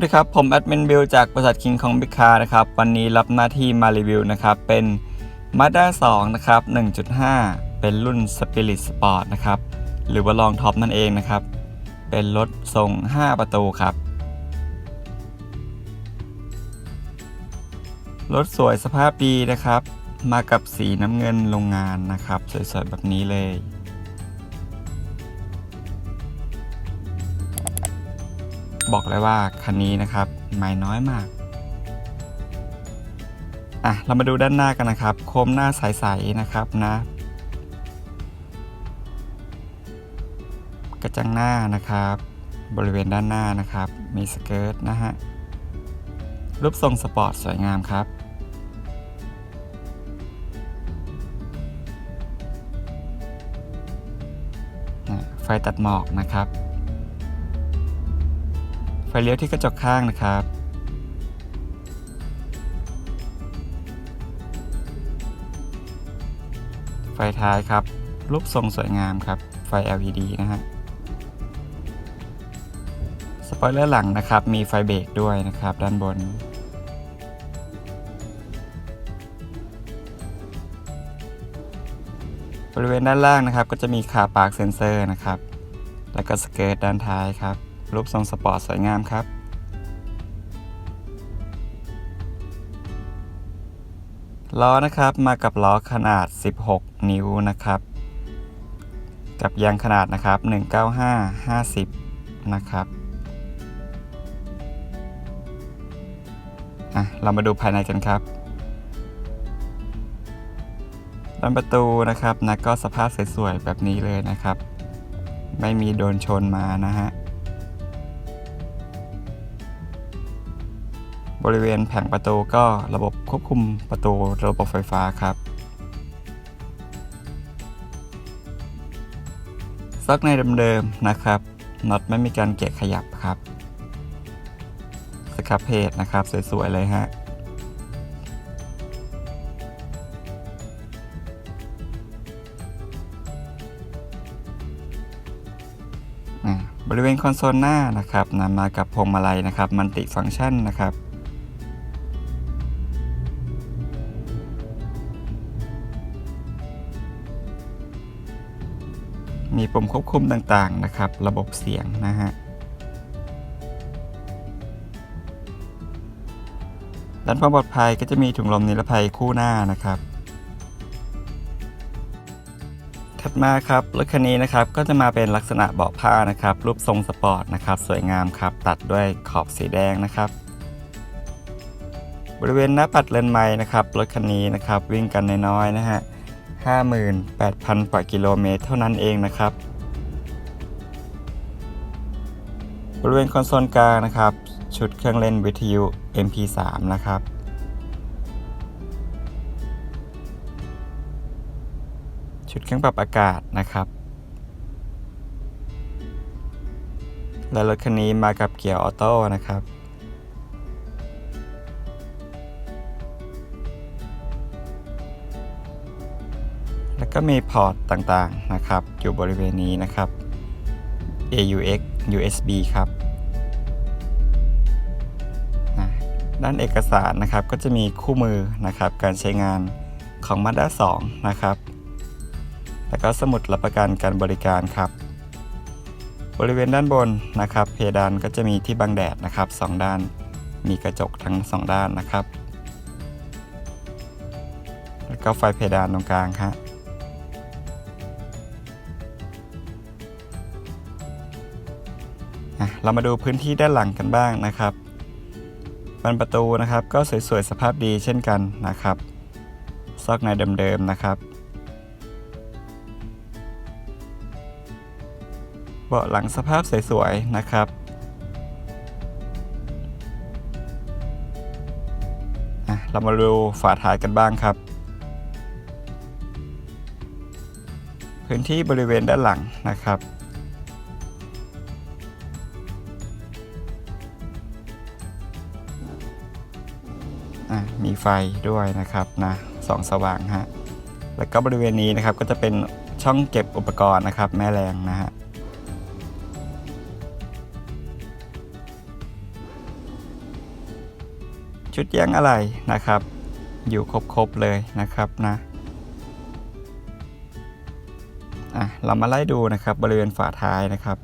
วัสดีครับ ผมแอดมินบิลจากบริษัท King Kong Big Car นะครับ วันนี้รับหน้าที่มารีวิวนะครับ เป็น Mazda 2 นะครับ 1.5 เป็นรุ่น Spirit Sport นะครับ หรือว่าลองท็อปนั่นเองนะครับ เป็นรถทรง 5 ประตูครับ รถสวยสภาพดีนะครับ มากับสีน้ำเงินโรงงานนะครับ สวยๆ แบบนี้เลย บอกเลยว่าคันนี้นะครับไม่น้อยมากอะเรามาดูด้านหน้ากันนะครับ โคมหน้าใสๆนะครับนะ กระจังหน้านะครับ บริเวณด้านหน้านะครับ มีสเกิร์ตนะฮะรูปทรงสปอร์ตสวยงามครับไฟตัดหมอกนะครับ ไฟเลี้ยวที่กระจกข้างนะครับ ไฟท้ายครับ รูปทรงสวยงามครับ ไฟ LED นะฮะ สปอยเลอร์หลังนะครับ มีไฟเบรกด้วยนะครับ ด้านบนบริเวณด้านล่างนะครับ ก็จะมีขาปาร์คเซนเซอร์นะครับ แล้วก็สเกิร์ตด้านท้ายครับ รูปทรงสปอร์ตสวยงามครับ ล้อนะครับมากับล้อขนาด 16 นิ้วนะครับ กับยางขนาดนะครับ 195 50 นะครับอะเรามาดูภายในกันครับด้านประตูนะครับนะก็สภาพสวยๆแบบนี้เลยนะครับ ไม่มีโดนชนมานะฮะ บริเวณแผงประตูก็ระบบควบคุมประตูระบบไฟฟ้าครับซักในเดิมๆนะครับน็อตไม่มีการแกะขยับครับสครับเพจนะครับสวยๆเลยฮะบริเวณคอนโซลหน้านะครับนำมากับพวงมาลัยนะครับ มันติฟังก์ชันนะครับ มีปุ่มควบคุมต่างๆนะครับ ระบบเสียงนะฮะด้านความปลอดภัยก็จะมีถุงลมนิรภัยคู่หน้านะครับ ถัดมาครับรถคันนี้นะครับก็จะมาเป็นลักษณะเบาะผ้านะครับ รูปทรงสปอร์ตนะครับ สวยงามครับ ตัดด้วยขอบสีแดงนะครับบริเวณหน้าปัดเลนไม้นะครับรถคันนี้นะครับ วิ่งกันน้อยๆนะฮะ 58,000กว่ากิโลเมตรเท่านั้นเองนะครับ บริเวณคอนโซลกลางนะครับ ชุดเครื่องเล่นวิทยุ MP3 นะครับ ชุดเครื่องปรับอากาศนะครับ และรถคันนี้มากับเกียร์ออโต้นะครับ ก็มีพอร์ตต่างๆนะครับ อยู่บริเวณนี้นะครับ AUX USB ครับนะด้านเอกสารนะครับก็จะมีคู่มือนะครับ การใช้งานของ Mazda 2 นะครับ แล้วก็สมุดรับประกันการบริการครับ บริเวณด้านบนนะครับ เพดานก็จะมีที่บังแดดนะครับสองด้าน มีกระจกทั้งสองด้านนะครับ แล้วก็ไฟเพดานตรงกลางครับ เรามาดูพื้นที่ด้านหลังกันบ้างนะครับบานประตูนะครับก็สวยๆสภาพดีเช่นกันนะครับ ซอกในเดิมๆนะครับ เบาะหลังสภาพสวยๆนะครับเรามาดูฝาท้ายกันบ้างครับ พื้นที่บริเวณด้านหลังนะครับ มีไฟด้วยนะครับนะสองสว่างฮะแล้วก็บริเวณนี้นะครับก็จะเป็นช่องเก็บอุปกรณ์นะครับ แม่แรงนะฮะชุดแยงอะไรนะครับ อยู่ครบๆเลยนะครับนะอะเรามาไล่ดูนะครับบริเวณฝาท้ายนะครับ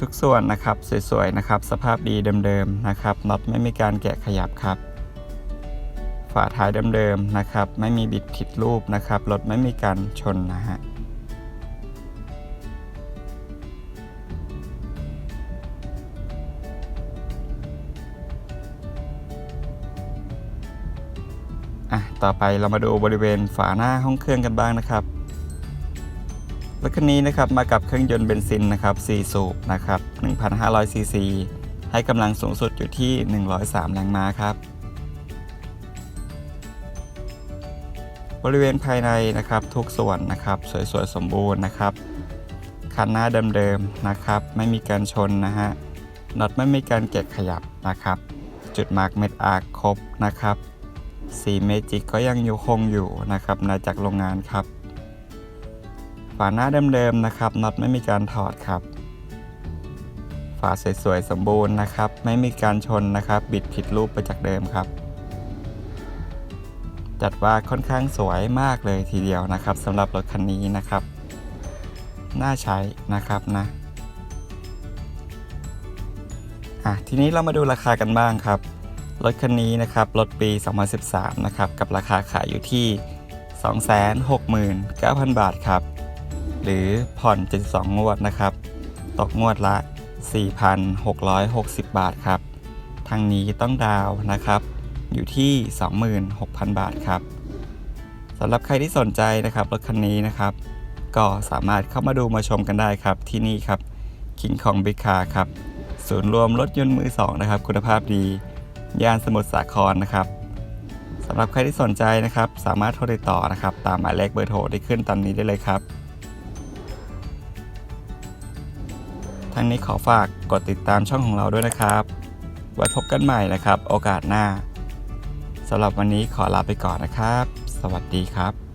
ทุกส่วนนะครับสวยๆนะครับ สภาพดีเดิมๆนะครับน็อตไม่มีการแกะขยับครับ ฝาท้ายเดิมๆนะครับ ไม่มีบิดผิดรูปนะครับรถไม่มีการชนนะฮะอะต่อไปเรามาดูบริเวณฝาหน้าห้องเครื่องกันบ้างนะครับ รถคันนี้นะครับมากับเครื่องยนต์เบนซินนะครับ4สูบนะครับ1,500ซีซีให้กำลังสูงสุดอยู่ที่ 103 แรงม้าครับ บริเวณภายในนะครับทุกส่วนนะครับสวยๆสมบูรณ์นะครับคันหน้าเดิมๆนะครับ ไม่มีการชนนะฮะน็อตไม่มีการเก็บขยับนะครับ จุดมาร์กเม็ดอาร์คครบนะครับสีเมจิกก็ยังอยู่คงอยู่นะครับมาจากโรงงานครับ ฝาหน้าเดิมๆนะครับน็อตไม่มีการถอดครับ ฝาสวยๆสมบูรณ์นะครับ ไม่มีการชนนะครับ บิดผิดรูปไปจากเดิมครับ จัดว่าค่อนข้างสวยมากเลยทีเดียวนะครับสำหรับรถคันนี้นะครับ น่าใช้นะครับนะอะทีนี้เรามาดูราคากันบ้างครับ รถคันนี้นะครับรถปี 2013 นะครับ กับราคาขายอยู่ที่ 269,000 บาทครับ หรือผ่อน 72 งวดนะครับ ตกงวดละ 4,660 บาทครับ ทางนี้ต้องดาวนะครับ อยู่ที่ 26,000 บาทครับสำหรับใครที่สนใจนะครับรถคันนี้นะครับ ก็สามารถเข้ามาดูมาชมกันได้ครับที่นี่ครับ King Kong Big Car ครับ ศูนย์รวมรถยนต์มือสองนะครับ คุณภาพดี ย่านสมุทรสาครนะครับสำหรับใครที่สนใจนะครับ สามารถโทรติดต่อนะครับ ตามหมายเลขเบอร์โทรที่ขึ้นตอนนี้ได้เลยครับ ทั้งนี้ขอฝากกดติดตามช่องของเราด้วยนะครับ ไว้พบกันใหม่นะครับ โอกาสหน้าสำหรับวันนี้ขอลาไปก่อนนะครับ สวัสดีครับ